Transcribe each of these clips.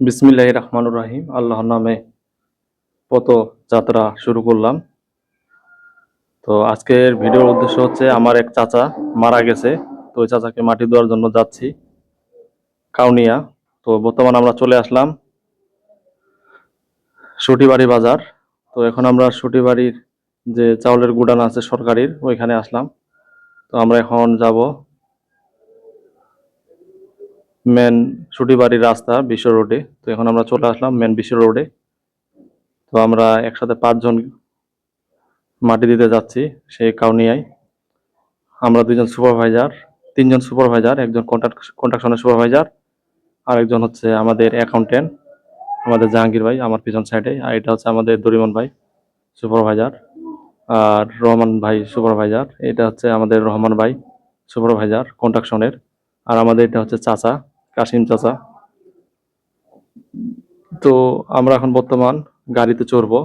বিসমিল্লাহ রহমানুর রাহিম। আল্লাহর নামে পত যাত্রা শুরু করলাম। তো আজকের ভিডিওর উদ্দেশ্য হচ্ছে, আমার এক চাচা মারা গেছে। তো ওই চাচাকে মাটি দেওয়ার জন্য যাচ্ছি, কাউনিয়া। তো বর্তমান আমরা চলে আসলাম সুটিবাড়ি বাজার। তো এখন আমরা সুটিবাড়ির যে চাউলের গুডান আছে সরকারির, ওইখানে আসলাম। তো আমরা এখন যাব মেন সুটিবাড়ির রাস্তা বিশ্ব রোডে তো এখন আমরা চলে আসলাম মেন বিশ্ব রোডে তো আমরা একসাথে পাঁচজন মাটি দিতে যাচ্ছি সেই কাউনিয়ায়। আমরা দুজন সুপারভাইজার তিনজন সুপারভাইজার একজন কন্ট্রাক্ট কন্ট্রাকশনের সুপারভাইজার আর একজন হচ্ছে আমাদের অ্যাকাউন্টেন্ট আমাদের জাহাঙ্গীর ভাই, আমার পিছন সাইডে আর এটা হচ্ছে আমাদের দরিমন ভাই সুপারভাইজার আর রহমান ভাই সুপারভাইজার এটা হচ্ছে আমাদের রহমান ভাই সুপারভাইজার কন্ট্রাকশনের আর আমাদের এটা হচ্ছে চাচা। কাশিম চাচা। তো আমরা এখন বর্তমান গাড়িতে চড়বো।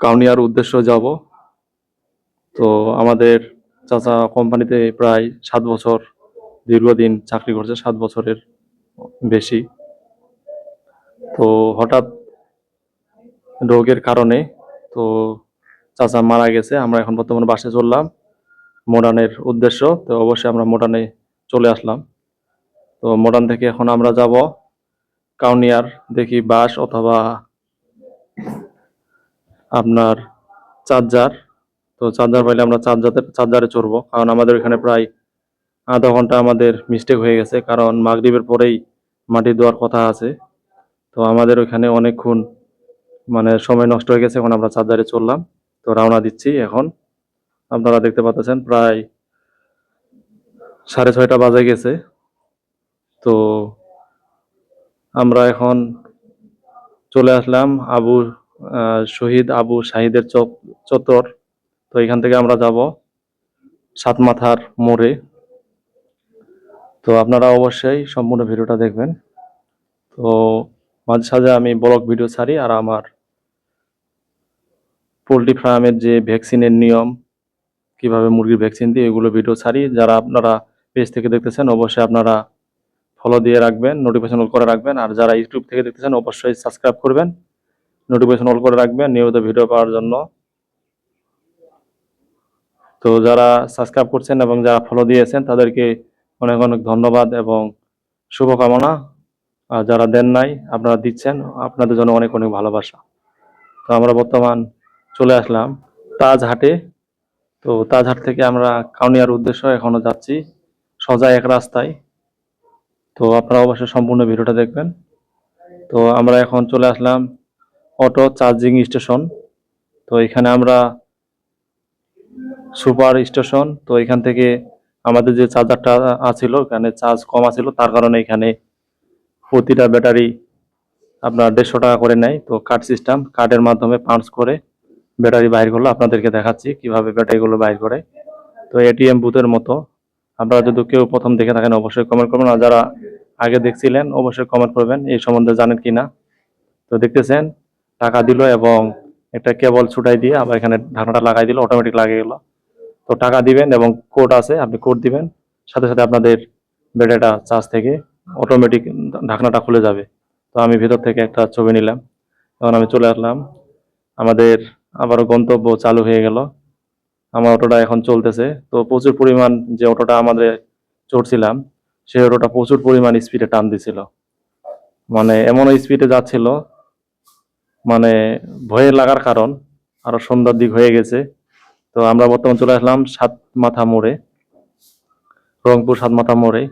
কাউনিয়ার উদ্দেশ্য যাব। তো আমাদের চাচা কোম্পানিতে প্রায় সাত বছর, দীর্ঘদিন চাকরি করছে, সাত বছরের বেশি। তো হঠাৎ রোগের কারণে তো চাচা মারা গেছে। আমরা এখন বর্তমানে বাসে চললাম মোডানের উদ্দেশ্য, তো অবশ্যই আমরা মোডানে চলে আসলাম। তো মোডান থেকে এখন আমরা যাব কাউনিয়ার দেখি বাস অথবা আপনার চার্জার। তো চার্জার পাইলে আমরা চার্জারে চার্জারে চড়বো। কারণ আমাদের এখানে প্রায় আধা ঘণ্টা আমাদের মিস্টেক হয়ে গেছে। কারণ মাগরিবের পরেই মাটি দেওয়ার কথা আছে। তো আমাদের ওইখানে অনেকক্ষণ মানে সময় নষ্ট হয়ে গেছে। এখন আমরা চার্জারে চললাম তো রওনা দিচ্ছি এখন। আপনারা দেখতে পাচ্ছেন প্রায় সাড়ে ছয়টা বাজে গেছে। তো আমরা এখন চলে আসলাম আবু শহীদ আবু শাহিদের চত্বর। তো এখান থেকে আমরা যাব সাত মাথার মোড়ে। তো আপনারা অবশ্যই সম্পূর্ণ ভিডিওটা দেখবেন। তো মাঝে সাঝে আমি ব্লগ ভিডিও ছাড়ি আর আমার পোলট্রি ফার্মের যে ভ্যাকসিনের নিয়ম, কীভাবে মুরগির ভ্যাকসিন দিই এগুলো ভিডিও ছাড়ি, যারা আপনারা পেজ থেকে দেখতেছেন, অবশ্যই আপনারা ফলো দিয়ে রাখবেন নোটিফিকেশন অল করে রাখবেন, আর যারা ইউটিউব থেকে দেখতেছেন অবশ্যই সাবস্ক্রাইব করবেন নোটিফিকেশন অল করে রাখবেন, নিয়মিত ভিডিও পাওয়ার জন্য। তো যারা সাবস্ক্রাইব করছেন এবং যারা ফলো দিয়েছেন, তাদেরকে অনেক অনেক ধন্যবাদ এবং শুভকামনা। আর যারা দেন নাই, আপনারা দিচ্ছেন, আপনাদের জন্য অনেক অনেক ভালোবাসা। তো আমরা বর্তমান চলে আসলাম তাজহাটে। তো তাজহাট থেকে আমরা কাউনিয়ার উদ্দেশ্য এখনও যাচ্ছি, সোজা এক রাস্তায়। তো আপনারা অবশ্যই সম্পূর্ণ ভিডিওটা দেখবেন। তো আমরা এখন চলে আসলাম অটো চার্জিং স্টেশন। তো এখানে আমরা সুপার স্টেশন। তো এখান থেকে আমাদের যে চার্জারটা আছিল, এখানে চার্জ কম আছিল, তার কারণে এখানে প্রতিটা ব্যাটারি আপনার দেড়শো টাকা করে নেয়। তো কার্ড সিস্টেম, কার্ডের মাধ্যমে পাঞ্চ করে ব্যাটারি বাইর করল। আপনাদেরকে দেখাচ্ছি কীভাবে ব্যাটারিগুলো বাইর করে। তো এটিএম বুথের মতো আপনারা যদি কেউ প্রথম দেখে থাকেন, অবশ্যই কমেন্ট করবেন। আর যারা আগে দেখছিলেন, অবশ্যই কমেন্ট করবেন, এই সম্বন্ধে জানেন কি না তো দেখতেছেন, টাকা দিল এবং একটা কেবল ছুটাই দিয়ে আবার এখানে ঢাকনাটা লাগাই দিল অটোমেটিক লাগিয়ে গেল। তো টাকা দিবেন এবং কোড আছে, আপনি কোড দিবেন। সাথে সাথে আপনাদের ব্যাটারিটা চার্জ থেকে অটোমেটিক ঢাকনাটা খুলে যাবে। তো আমি ভেতর থেকে একটা ছবি নিলাম। তখন আমি চলে আসলাম। আমাদের আবারও গন্তব্য চালু হয়ে গেল। আমার অটোটা এখন চলতেছে। তো প্রচুর পরিমাণ যে অটোটা আমাদের চড়ছিলাম, সেই অটোটা প্রচুর পরিমাণ স্পিডে টান দিছিল। মানে এমন স্পিডে যাচ্ছিল মানে ভয়ে লাগার কারণ, আরও সন্ধ্যার দিক হয়ে গেছে। তো আমরা বর্তমান চলে আসলাম সাত মাথা মোড়ে, রংপুর সাত মাথা মোড়ে।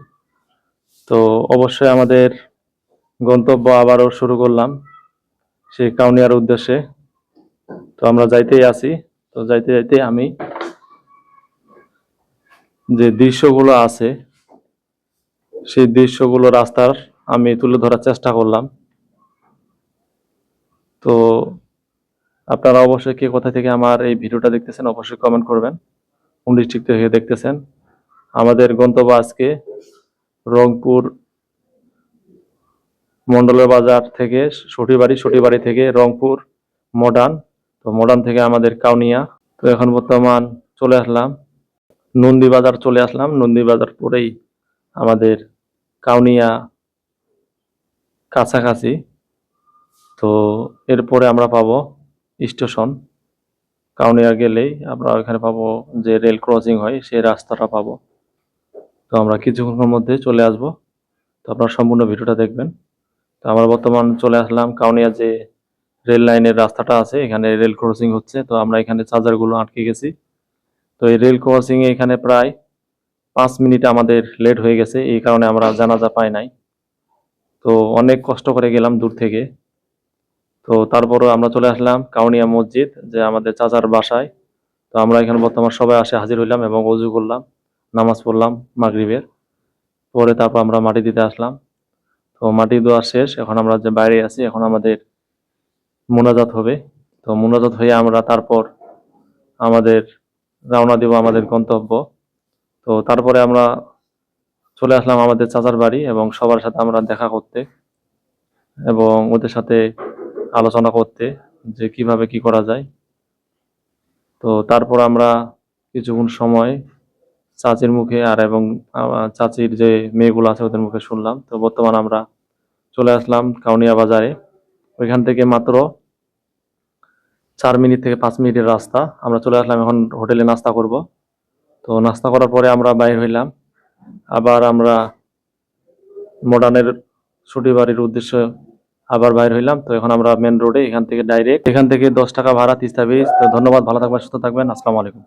তো অবশ্যই আমাদের গন্তব্য আবারও শুরু করলাম সেই কাউনিয়ার উদ্দেশ্যে। তো আমরা যাইতেই আছি। তো যাইতে যাইতে আমি যে দৃশ্যগুলো আছে, সেই দৃশ্যগুলো রাস্তার আমি তুলে ধরার চেষ্টা করলাম। তো আপনারা অবশ্যই কে কোথা থেকে আমার এই ভিডিওটা দেখতেছেন অবশ্যই কমেন্ট করবেন, কোন ডিস্ট্রিক্ট থেকে দেখতেছেন। আমাদের গন্তব্য আজকে রংপুর মন্ডলের বাজার থেকে সটিবাড়ি সটিবাড়ি থেকে রংপুর মডার্ন তো মডার্ন থেকে আমাদের কাউনিয়া। তো এখন বর্তমান চলে আসলাম। নন্দী বাজার চলে আসলাম। নন্দী বাজার পরেই আমাদের কাউনিয়া কাছাকাছি। তো এরপরে আমরা পাবো স্টেশন। কাউনিয়া গেলেই আমরা ওখানে পাবো যে রেল ক্রসিং হয়, সেই রাস্তাটা পাবো। তো আমরা কিছুক্ষণের মধ্যে চলে আসব। তো আপনারা সম্পূর্ণ ভিডিওটা দেখবেন। তো আমরা বর্তমান চলে আসলাম কাউনিয়া যে রেল লাইনের রাস্তাটা আছে, এখানে রেল ক্রসিং হচ্ছে। তো আমরা এখানে চার্জারগুলো আটকে গেছি। তো এই রেল ক্রসিং এ এখানে প্রায় পাঁচ মিনিট আমাদের লেট হয়ে গেছে, এই কারণে আমরা জানাজা পাই নাই। তো অনেক কষ্ট করে গেলাম দূর থেকে। তো তারপরও আমরা চলে আসলাম কাউনিয়া মসজিদ, যে আমাদের চাচার বাসায়। তো আমরা এখানে বর্তমান সবাই আসে হাজির হইলাম এবং অজু করলাম, নামাজ পড়লাম মাগরিবের। পরে তারপর আমরা মাটি দিতে আসলাম। তো মাটি দেওয়া শেষ, এখন আমরা যে বাইরে আছি, এখন আমাদের মোনাজাত হবে। তো মোনাজাত হয়ে আমরা তারপর আমাদের রওনা দিব আমাদের গন্তব্য। তো তারপরে আমরা চলে আসলাম আমাদের চাচার বাড়ি এবং সবার সাথে আমরা দেখা করতে এবং ওদের সাথে আলোচনা করতে যে কীভাবে কি করা যায়। তো তারপর আমরা কিছুক্ষণ সময় চাচির মুখে আর এবং চাচির যে মেয়েগুলো আছে ওদের মুখে শুনলাম। তো বর্তমান আমরা চলে আসলাম কাউনিয়া বাজারে। ওইখান থেকে মাত্র চার মিনিট থেকে পাঁচ মিনিটের রাস্তা। আমরা চলে আসলাম এখন হোটেলে নাস্তা করব। তো নাস্তা করার পরে আমরা বাইর হইলাম। আবার আমরা মডার্নের ছুটি বাড়ির উদ্দেশ্যে আবার বাইর হইলাম। তো এখন আমরা মেন রোডে এখান থেকে ডাইরেক্ট এখান থেকে দশ টাকা ভাড়া, তিস্তা ব্রিজ তো ধন্যবাদ, ভালো থাকবেন, সুস্থ থাকবেন। আসসালামু আলাইকুম।